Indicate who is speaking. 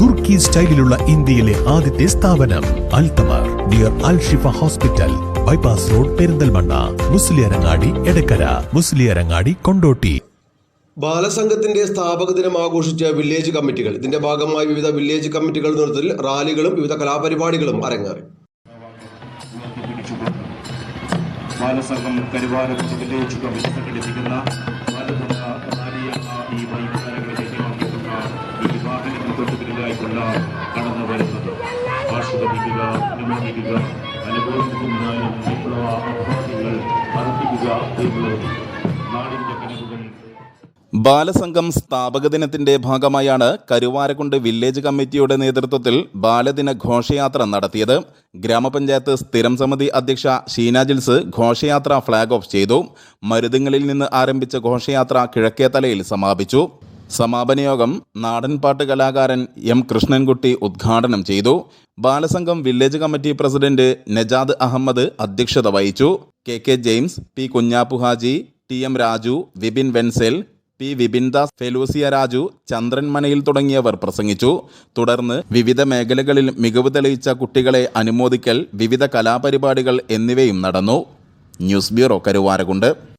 Speaker 1: തുർക്കി സ്റ്റൈലിലുള്ള ഇന്ത്യയിലെ ആദ്യത്തെ സ്ഥാപനം Al Thamar dear Al Shifa hospital bypass road Perinthalmanna Musliyarangadi Edakkara Musliyarangadi Kondotty.
Speaker 2: ബാലസംഘത്തിന്റെ സ്ഥാപക ദിനം ആഘോഷിച്ച വില്ലേജ് കമ്മിറ്റികൾ ഇതിന്റെ ഭാഗമായി വിവിധ വില്ലേജ് കമ്മിറ്റികൾ നേതൃത്വത്തിൽ റാലികളും വിവിധ കലാപരിപാടികളും അരങ്ങേറി.
Speaker 3: ബാലസംഘം കരുവാരം വില്ലേജ് കമ്മിറ്റി സംഘടിപ്പിക്കുന്ന ബാലസംഘ റാലിയാണ് ഈ തൊട്ടുപിന്നിലായിട്ടുള്ള കടന്നു വരുന്നത്. ആസ്വദിക്കുക അനുമോദിക്കുക അനുഭവിക്കുന്നതായും വിപ്ലവ അഭിവാദികൾ അർപ്പിക്കുക എന്നുള്ളത് കനവുകൾ.
Speaker 4: ബാലസംഘം സ്ഥാപക ദിനത്തിന്റെ ഭാഗമായാണ് കരുവാരക്കുണ്ട് വില്ലേജ് കമ്മിറ്റിയുടെ നേതൃത്വത്തിൽ ബാലദിന ഘോഷയാത്ര നടത്തിയത്. ഗ്രാമപഞ്ചായത്ത് സ്ഥിരം സമിതി അധ്യക്ഷ ഷീന ജിൽസ് ഘോഷയാത്ര ഫ്ളാഗ് ഓഫ് ചെയ്തു. മരുതുങ്ങളിൽ നിന്ന് ആരംഭിച്ച ഘോഷയാത്ര കിഴക്കേതലയിൽ സമാപിച്ചു. സമാപന യോഗം നാടൻപാട്ട് കലാകാരൻ എം കൃഷ്ണൻകുട്ടി ഉദ്ഘാടനം ചെയ്തു. Balasangham village committee president Najad Ahammed അധ്യക്ഷത വഹിച്ചു. K K James P Kunhappu Haji T M Raju Vipin Wenzel P Vipindas Felusia Raju Chandran Manayil തുടങ്ങിയവർ പ്രസംഗിച്ചു. തുടർന്ന് വിവിധ മേഖലകളിൽ മികവ് തെളിയിച്ച കുട്ടികളെ അനുമോദിക്കൽ വിവിധ കലാപരിപാടികൾ എന്നിവയും നടന്നു. News bureau Karuvarakundu.